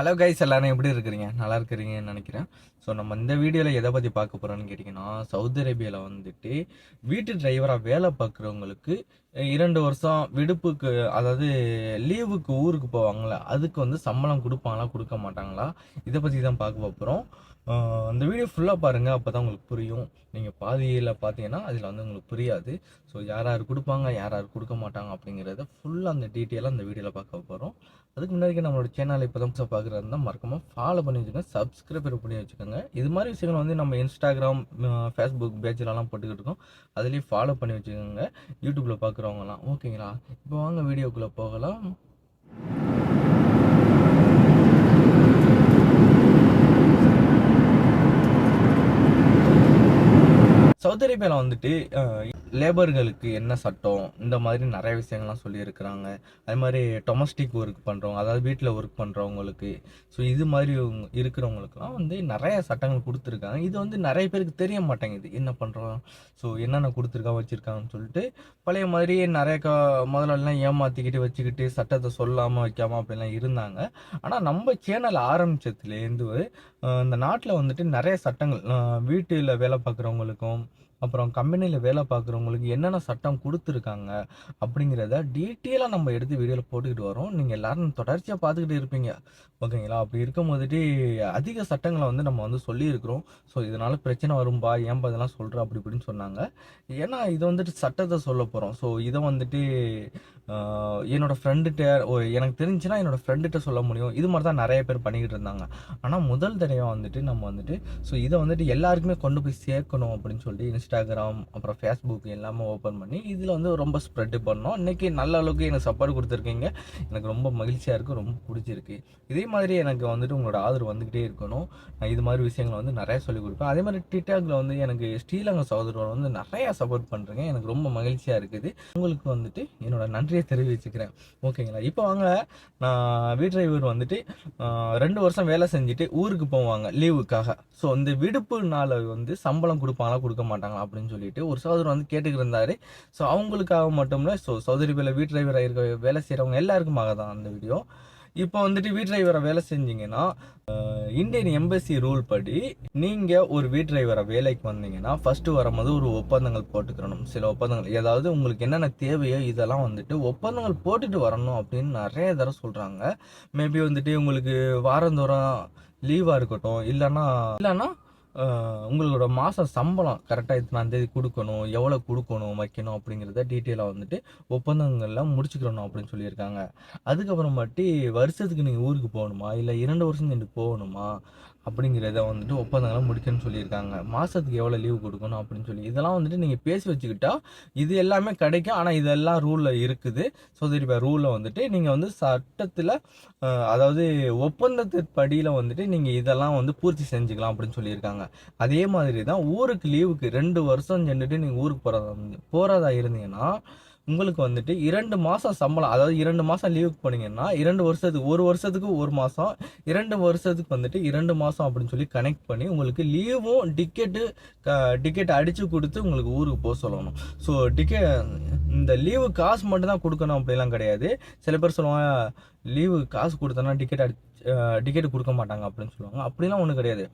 Hello guys எல்லாரும் எப்படி இருக்கிறீங்க? நல்லா இருக்கிறீங்கன்னு நினைக்கிறேன். ஸோ நம்ம இந்த வீடியோவில் எதை பற்றி பார்க்க போகிறோம்னு கேட்டிங்கன்னா சவுதி அரேபியாவில் வந்துட்டு வீட்டு டிரைவராக வேலை பார்க்குறவங்களுக்கு இரண்டு வருஷம் விடுப்புக்கு அதாவது லீவுக்கு ஊருக்கு போவாங்களே அதுக்கு வந்து சம்பளம் கொடுப்பாங்களா கொடுக்க மாட்டாங்களா? இதை பற்றி தான் பார்க்க போகிறோம் அந்த வீடியோ ஃபுல்லாக பாருங்கள் அப்போ தான் உங்களுக்கு புரியும். நீங்கள் பாதியில் பார்த்தீங்கன்னா அதில் வந்து உங்களுக்கு புரியாது. ஸோ யார் யார் கொடுப்பாங்க யார் யார் கொடுக்க மாட்டாங்க அப்படிங்கிறத ஃபுல்லாக அந்த டீட்டெயிலாக அந்த வீடியோவில் பார்க்க போகிறோம் அதுக்கு முன்னாடி நம்மளோட சேனலை இப்போ தான் பார்க்குறது இருந்தால் மறக்காமல் ஃபாலோ பண்ணி வச்சுக்கோங்க சப்ஸ்கிரைபர் பண்ணி வச்சுக்கோங்க. இது மாதிரி விஷயங்கள் வந்து நம்ம இன்ஸ்டாகிராம் ஃபேஸ்புக் பேஜ்லலாம் போட்டுக்கிட்டு இருக்கோம். அதுலேயும் ஃபாலோ பண்ணி வச்சுக்கோங்க. யூடியூப்பில் பார்க்குறவங்களாம் ஓகேங்களா? இப்போ வாங்க வீடியோக்குள்ளே போகலாம். சவுதி அரேபியாவில் வந்துட்டு லேபர்களுக்கு என்ன சட்டம்? இந்த மாதிரி நிறைய விஷயங்கள்லாம் சொல்லியிருக்கிறாங்க. அது மாதிரி டொமஸ்டிக் ஒர்க் பண்ணுறவங்க அதாவது வீட்டில் ஒர்க் பண்ணுறவங்களுக்கு ஸோ இது மாதிரி இருக்கிறவங்களுக்குலாம் வந்து நிறைய சட்டங்கள் கொடுத்துருக்காங்க. இது வந்து நிறைய பேருக்கு தெரிய மாட்டேங்குது. என்ன பண்ணுறோம் ஸோ என்னென்ன கொடுத்துருக்காங்க வச்சுருக்காங்கன்னு சொல்லிட்டு பழைய மாதிரி நிறைய க முதலெல்லாம் ஏமாற்றிக்கிட்டு வச்சுக்கிட்டு சட்டத்தை சொல்லாமல் வைக்காமல் அப்படிலாம் இருந்தாங்க. ஆனால் நம்ம சேனல் ஆரம்பிச்சதுலேருந்து இந்த நாட்டில் வந்துட்டு நிறைய சட்டங்கள் வீட்டில் வேலை பார்க்குறவங்களுக்கும் அப்புறம் கம்பெனியில் வேலை பார்க்குறவங்களுக்கு என்னென்ன சட்டம் கொடுத்துருக்காங்க அப்படிங்கிறத டீட்டெயிலாக நம்ம எடுத்து வீடியோவில் போட்டுக்கிட்டு வரோம். நீங்கள் எல்லாரும் தொடர்ச்சியாக பார்த்துக்கிட்டு இருப்பீங்க. ஓகேங்களா அப்படி இருக்கும் போதுட்டு அதிக சட்டங்களை வந்து நம்ம வந்து சொல்லியிருக்கிறோம். ஸோ இதனால் பிரச்சனை வரும்பா? ஏன்பா இதெல்லாம் சொல்கிற அப்படி இப்படின்னு சொன்னாங்க. ஏன்னா இது வந்துட்டு சட்டத்தை சொல்ல போகிறோம் ஸோ இதை வந்துட்டு என்னோடய என்னோட ஃப்ரெண்டுகிட்ட எனக்கு தெரிஞ்சுன்னா என்னோட ஃப்ரெண்டுகிட்ட சொல்ல முடியும். இது மாதிரி தான் நிறைய பேர் பண்ணிக்கிட்டு இருந்தாங்க. ஆனால் முதல் தடவை வந்துட்டு நம்ம வந்துட்டு ஸோ இதை வந்துட்டு எல்லாருக்குமே கொண்டு போய் சேர்க்கணும் அப்படின்னு சொல்லிட்டு இன்ஸ்டாகிராம் அப்புறம் ஃபேஸ்புக் எல்லாமே ஓப்பன் பண்ணி இதில் வந்து ரொம்ப ஸ்ப்ரெட் பண்ணோம். இன்றைக்கி நல்ல அளவுக்கு எனக்கு சப்போர்ட் கொடுத்துருக்கீங்க. எனக்கு ரொம்ப மகிழ்ச்சியாக இருக்குது ரொம்ப பிடிச்சிருக்கு. இதே மாதிரி எனக்கு வந்துட்டு உங்களோட ஆதரவு வந்துக்கிட்டே இருக்கணும். நான் இது மாதிரி விஷயங்களை வந்து நிறைய சொல்லிக் கொடுப்பேன். அதே மாதிரி டிக்டாக்ல வந்து எனக்கு ஸ்ரீலங்கா சகோதரர் வந்து நிறையா சப்போர்ட் பண்ணுறேங்க எனக்கு ரொம்ப மகிழ்ச்சியாக இருக்குது. உங்களுக்கு வந்துட்டு என்னோட நன்றியை தெரிவிச்சுக்கிறேன் ஓகேங்களா? இப்போ வாங்க நான் வீட் டிரைவர் வந்துட்டு ரெண்டு வருஷம் வேலை செஞ்சுட்டு ஊருக்கு போவாங்க லீவுக்காக ஸோ இந்த விடுப்பு நாளை வந்து சம்பளம் கொடுப்பாங்களா கொடுக்க மாட்டாங்களா அப்படின்னு சொல்லிட்டு ஒரு சகோதரர் வந்து கேட்டுக்கிட்டு ஸோ அவங்களுக்காக மட்டும் இல்லை ஸோ சௌதரி பேல வீட் டிரைவராக இருக்க வேலை செய்கிறவங்க எல்லாருக்குமாக தான் அந்த வீடியோ இப்போ வந்துட்டு வீட் டிரைவரை வேலை செஞ்சீங்கன்னா இந்தியன் எம்பசி ரூல் படி நீங்கள் ஒரு வீட் டிரைவரை வேலைக்கு வந்தீங்கன்னா ஃபர்ஸ்ட் வரும்போது ஒரு ஒப்பந்தங்கள் போட்டுக்கிறணும் சில ஒப்பந்தங்கள் ஏதாவது உங்களுக்கு என்னென்ன தேவையோ இதெல்லாம் வந்துட்டு ஒப்பந்தங்கள் போட்டுட்டு வரணும் அப்படின்னு நிறைய தடவை சொல்கிறாங்க மேபி வந்துட்டு உங்களுக்கு வாரந்தோறும் லீவாக இருக்கட்டும் இல்லைன்னா இல்லைன்னா உங்களோட மாத சம்பளம் கரெக்டாக எத்தனை தேதி கொடுக்கணும் எவ்வளோ கொடுக்கணும் வைக்கணும் அப்படிங்கிறத டீட்டெயிலாக வந்துட்டு ஒப்பந்தங்கள்லாம் முடிச்சுக்கிறணும் அப்படின்னு சொல்லியிருக்காங்க. அதுக்கப்புறமாட்டி வருஷத்துக்கு நீங்கள் ஊருக்கு போகணுமா? இல்லை இரண்டு வருஷம் நீங்கள் போகணுமா? அப்படிங்கிறத வந்துட்டு ஒப்பந்தங்களை முடிக்கணும்னு சொல்லியிருக்காங்க. மாதத்துக்கு எவ்வளோ லீவு கொடுக்கணும் அப்படின்னு சொல்லி. இதெல்லாம் வந்துட்டு நீங்கள் பேசி வச்சுக்கிட்டா இது எல்லாமே கிடைக்கும். ஆனால் இதெல்லாம் ரூலில் இருக்குது. ஸோ இப்போ ரூலில் வந்துட்டு நீங்கள் வந்து சட்டத்தில் அதாவது ஒப்பந்தத்தின் படியில் வந்துட்டு நீங்கள் இதெல்லாம் வந்து பூர்த்தி செஞ்சுக்கலாம் அப்படின்னு சொல்லியிருக்காங்க. அதே மாதிரி தான் ஊருக்கு லீவுக்கு ரெண்டு வருஷம் சென்றுட்டு நீங்கள் ஊருக்கு போகிறதா போகிறதா இருந்தீங்கன்னா உங்களுக்கு வந்துட்டு இரண்டு மாதம் சம்பளம் அதாவது இரண்டு மாதம் லீவுக்கு போனீங்கன்னா இரண்டு வருஷத்துக்கு ஒரு வருஷத்துக்கு ஒரு மாதம் இரண்டு வருஷத்துக்கு வந்துட்டு இரண்டு மாதம் அப்படின்னு சொல்லி கனெக்ட் பண்ணி உங்களுக்கு லீவும் டிக்கெட்டு டிக்கெட் அடித்து கொடுத்து உங்களுக்கு ஊருக்கு போக சொல்லணும். ஸோ டிக்கெட் இந்த லீவு காசு மட்டும்தான் கொடுக்கணும் அப்படிலாம் கிடையாது. சில பேர் சொல்லுவாங்க லீவு காசு கொடுத்தோன்னா டிக்கெட் அடி டிக்கெட் கொடுக்க மாட்டாங்க அப்படின்னு சொல்லுவாங்க. அப்படிலாம் ஒன்றும் கிடையாது.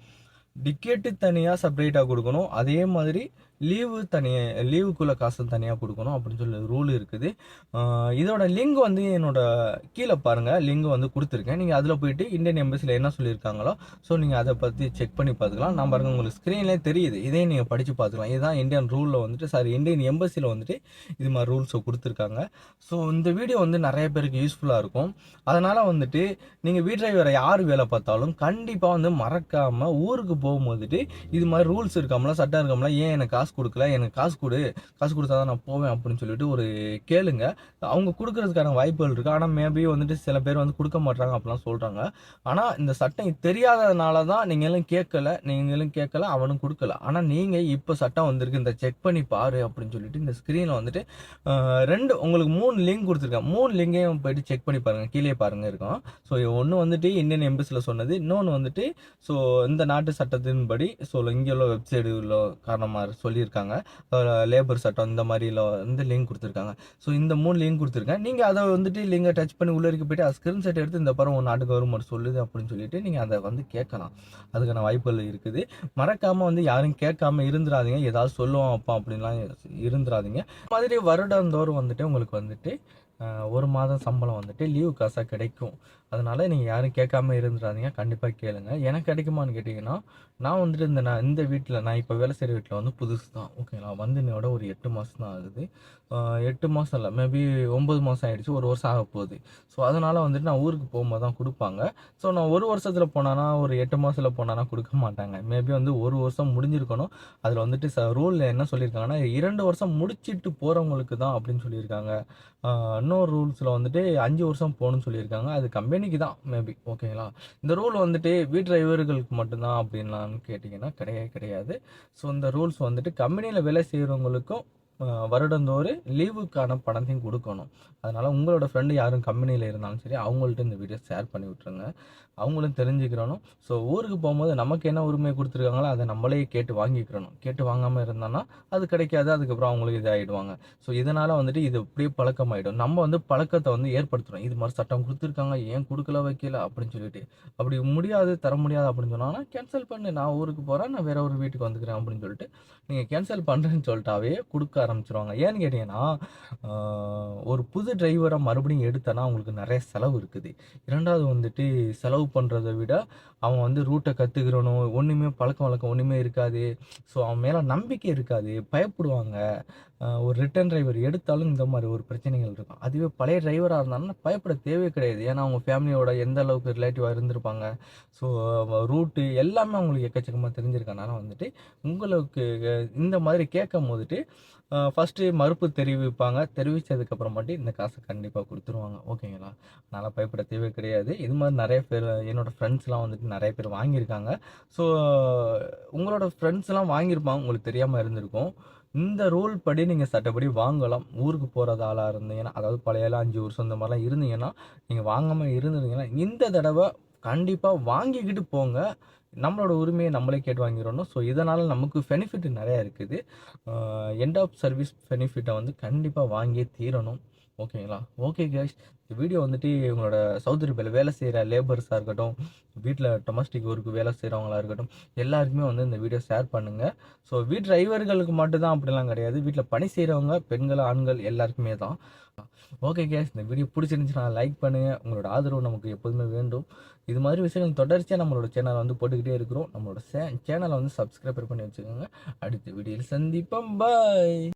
டிக்கெட்டு தனியாக செப்பரேட்டாக கொடுக்கணும். அதே மாதிரி லீவு தனியாக லீவுக்குள்ளே காசு தனியாக கொடுக்கணும் அப்படின்னு சொல்லி ரூல் இருக்குது. இதோட லிங்க் வந்து என்னோட கீழே பாருங்கள் லிங்க் வந்து கொடுத்துருக்கேன். நீங்கள் அதில் போயிட்டு இந்தியன் எம்பசியில் என்ன சொல்லியிருக்காங்களோ ஸோ நீங்கள் அதை பற்றி செக் பண்ணி பார்த்துக்கலாம். நான் பாருங்க உங்களுக்கு ஸ்க்ரீன்லேயே தெரியுது. இதையும் நீங்கள் படித்து பார்த்துக்கலாம். இதுதான் இந்தியன் ரூலில் வந்துட்டு சாரி இந்தியன் எம்பசியில் வந்துட்டு இது மாதிரி ரூல்ஸை கொடுத்துருக்காங்க. ஸோ இந்த வீடியோ வந்து நிறைய பேருக்கு யூஸ்ஃபுல்லாக இருக்கும். அதனால் வந்துட்டு நீங்கள் வீட் டிரைவரை யார் வேலை பார்த்தாலும் கண்டிப்பாக வந்து மறக்காமல் ஊருக்கு போகும்போதுட்டு இது மாதிரி ரூல்ஸ் இருக்காமல சட்டம் இருக்காமல ஏன் எனக்கு காசு கொடுக்கல எனக்கு காசு கொடு காசு கொடுத்தா தான் நான் போவேன் அப்படின்னு சொல்லிட்டு ஒரு கேளுங்க. அவங்க கொடுக்கறதுக்கான வாய்ப்புகள் இருக்குது ஆனால் மேபி வந்துட்டு சில பேர் வந்து கொடுக்க மாட்டாங்க அப்படிலாம் சொல்கிறாங்க ஆனால் இந்த சட்டம் தெரியாததுனால தான் நீங்களும் கேட்கல நீங்களும் கேட்கல அவனும் கொடுக்கல. ஆனால் நீங்கள் இப்போ சட்டம் வந்திருக்கு. இந்த செக் பண்ணி பாரு அப்படின்னு சொல்லிட்டு இந்த ஸ்க்ரீனில் வந்துட்டு ரெண்டு உங்களுக்கு மூணு லிங்க் கொடுத்துருக்கேன். மூணு லிங்கையும் போயிட்டு செக் பண்ணி பாருங்கள் கீழே பாருங்க இருக்கும். ஸோ ஒன்று வந்துட்டு இந்தியன் எம்பசியில் சொன்னது. இன்னொன்று வந்துட்டு ஸோ இந்த நாட்டு சட்டத்தின்படி ஸோ இங்கே உள்ள வெப்சைடு உள்ள காரணமாக சொல்லி சொல்லியிருக்காங்க. லேபர் சட்டம் இந்த மாதிரில வந்து லிங்க் கொடுத்துருக்காங்க. ஸோ இந்த மூணு லிங்க் கொடுத்துருக்கேன். நீங்கள் அதை வந்துட்டு லிங்கை டச் பண்ணி உள்ளே இருக்க ஸ்க்ரீன் ஸ்க்ரீன்ஷாட் எடுத்து இந்த படம் உங்கள் நாட்டு கவர்மெண்ட் சொல்லுது அப்படின்னு சொல்லிட்டு நீங்கள் அதை வந்து கேட்கலாம். அதுக்கான வாய்ப்புகள் இருக்குது. மறக்காமல் வந்து யாரும் கேட்காம இருந்துடாதீங்க ஏதாவது சொல்லுவோம் அப்பா அப்படின்லாம் இருந்துடாதீங்க மாதிரி வருடந்தோறும் வந்துட்டு உங்களுக்கு வந்துட்டு ஒரு மாதம் சம்பளம் வந்துட்டு லீவு காசாக கிடைக்கும். அதனால் நீங்கள் யாரும் கேட்காம இருந்துடாதீங்க. கண்டிப்பாக கேளுங்க. எனக்கு கிடைக்குமான்னு கேட்டிங்கன்னா நான் வந்துட்டு இந்த நான் இந்த வீட்டில் நான் இப்போ வேலை செய்கிற வீட்டில் வந்து புதுசு தான். ஓகேங்களா வந்து என்னோட ஒரு எட்டு மாதம் தான் ஆகுது. எட்டு மாதம் இல்லை மேபி ஒம்பது மாதம் ஆயிடுச்சு. ஒரு வருஷம் ஆக போகுது. ஸோ அதனால் வந்துட்டு நான் ஊருக்கு போகும்போது தான் கொடுப்பாங்க. ஸோ நான் ஒரு வருஷத்தில் போனானா ஒரு எட்டு மாதத்தில் போனானா கொடுக்க மாட்டாங்க. மேபி வந்து ஒரு வருஷம் முடிஞ்சிருக்கணும். அதில் வந்துட்டு ச ரூலில் என்ன சொல்லியிருக்காங்கன்னா இரண்டு வருஷம் முடிச்சிட்டு போகிறவங்களுக்கு தான் அப்படின்னு சொல்லியிருக்காங்க. இன்னொரு ரூல்ஸில் வந்துட்டு அஞ்சு வருஷம் போகணும்னு சொல்லியிருக்காங்க. அது கம்பெனிக்கு தான் மேபி ஓகேங்களா இந்த ரூல் வந்துட்டு வி டிரைவர்களுக்கு மட்டும்தான் அப்படின்லான்னு கேட்டிங்கன்னா கிடையவே கிடையாது. ஸோ இந்த ரூல்ஸ் வந்துட்டு கம்பெனியில் வேலை செய்கிறவங்களுக்கும் வருடந்தோறு லீவுக்கான பணத்தையும் கொடுக்கணும். அதனால் உங்களோட ஃப்ரெண்டு யாரும் கம்பெனியில் இருந்தாலும் சரி அவங்கள்ட்ட இந்த வீடியோ ஷேர் பண்ணி விட்ருங்க அவங்களும் தெரிஞ்சுக்கிறணும் ஸோ ஊருக்கு போகும்போது நமக்கு என்ன உரிமை கொடுத்துருக்காங்களோ அதை நம்மளே கேட்டு வாங்கிக்கிறணும் கேட்டு வாங்காமல் இருந்தோன்னா அது கிடைக்காது. அதுக்கப்புறம் அவங்களுக்கு இதாகிடுவாங்க ஸோ இதனால் வந்துட்டு இது அப்படியே பழக்கமாயிடும். நம்ம வந்து பழக்கத்தை வந்து ஏற்படுத்துகிறோம் இது மாதிரி சட்டம் கொடுத்துருக்காங்க ஏன் கொடுக்கல வைக்கல அப்படின்னு சொல்லிட்டு. அப்படி முடியாது தர முடியாது அப்படின்னு சொன்னாங்கன்னா கேன்சல் பண்ணு. நான் ஊருக்கு போகிறேன் நான் வேற ஒரு வீட்டுக்கு வந்துக்கிறேன் அப்படின்னு சொல்லிட்டு நீங்கள் கேன்சல் பண்ணுறேன்னு சொல்லிட்டாவே கொடுக்க ஆரம்பிச்சிருவாங்க. ஏன்னு கேட்டிங்கன்னா ஒரு புது டிரைவரை மறுபடியும் எடுத்தனா அவங்களுக்கு நிறைய செலவு இருக்குது. இரண்டாவது வந்துட்டு செலவு பண்ணுறதை விட அவன் வந்து ரூட்டை கற்றுக்கிறணும் ஒன்றுமே பழக்கம் வழக்கம் ஒன்றுமே இருக்காது. ஸோ அவன் மேலே நம்பிக்கை இருக்காது. பயப்படுவாங்க. ஒரு ரிட்டர்ன் டிரைவர் எடுத்தாலும் இந்த மாதிரி ஒரு பிரச்சனைகள் இருக்கும். அதுவே பழைய டிரைவராக இருந்தாலும் பயப்பட தேவையே கிடையாது. ஏன்னா அவங்க ஃபேமிலியோட எந்த அளவுக்கு ரிலேட்டிவாக இருந்திருப்பாங்க. ஸோ ரூட்டு எல்லாமே அவங்களுக்கு எக்கச்சக்கமாக தெரிஞ்சிருக்கனால வந்துட்டு உங்களுக்கு இந்த மாதிரி கேட்கும் போதுட்டு ஃபஸ்ட்டு மறுப்பு தெரிவிப்பாங்க. தெரிவித்ததுக்கப்புறமாட்டி இந்த காசை கண்டிப்பாக கொடுத்துருவாங்க. ஓகேங்களா? அதனால் பயப்பட தேவை கிடையாது. இது மாதிரி நிறைய பேர் என்னோட ஃப்ரெண்ட்ஸ்லாம் வந்துட்டு நிறைய பேர் வாங்கியிருக்காங்க. ஸோ உங்களோட ஃப்ரெண்ட்ஸ்லாம் வாங்கியிருப்பாங்க. உங்களுக்கு தெரியாமல் இருந்திருக்கும். இந்த ரூல் படி நீங்கள் சட்டப்படி வாங்கலாம். ஊருக்கு போகிறது ஆளாக இருந்தீங்கன்னா அதாவது பழையெல்லாம் அஞ்சு வருஷம் இந்த மாதிரிலாம் இருந்தீங்கன்னா நீங்கள் வாங்காமல் இருந்திருந்தீங்கன்னா இந்த தடவை கண்டிப்பாக வாங்கிக்கிட்டு போங்க. நம்மளோட உரிமையை நம்மளே கேட்டு வாங்கிடணும். ஸோ இதனால் நமக்கு பெனிஃபிட் நிறையா இருக்குது. எண்ட் ஆஃப் சர்வீஸ் பெனிஃபிட்டை வந்து கண்டிப்பாக வாங்கியே தீரணும். ஓகேங்களா? ஓகே கேஷ் இந்த வீடியோ வந்துட்டு உங்களோட சவுத் பேல வேலை செய்கிற லேபர்ஸாக இருக்கட்டும் வீட்டில் டொமஸ்டிக் ஒர்க்கு வேலை செய்கிறவங்களா இருக்கட்டும் எல்லாருக்குமே வந்து இந்த வீடியோ ஷேர் பண்ணுங்கள் ஸோ வீட் டிரைவர்களுக்கு மட்டும்தான் அப்படிலாம் கிடையாது. வீட்டில் பணி செய்கிறவங்க பெண்கள் ஆண்கள் எல்லாருக்குமே தான். ஓகே கேஷ் இந்த வீடியோ பிடிச்சிருந்துச்சுன்னா லைக் பண்ணுங்கள் உங்களோட ஆதரவு நமக்கு எப்போதுமே வேண்டும். இது மாதிரி விஷயங்கள் தொடர்ச்சியாக நம்மளோட சேனலை வந்து போட்டுக்கிட்டே இருக்கிறோம். நம்மளோட சே சேனலை வந்து சப்ஸ்கிரைபர் பண்ணி வச்சுக்கோங்க. அடுத்த வீடியோவில் சந்திப்போம். பாய்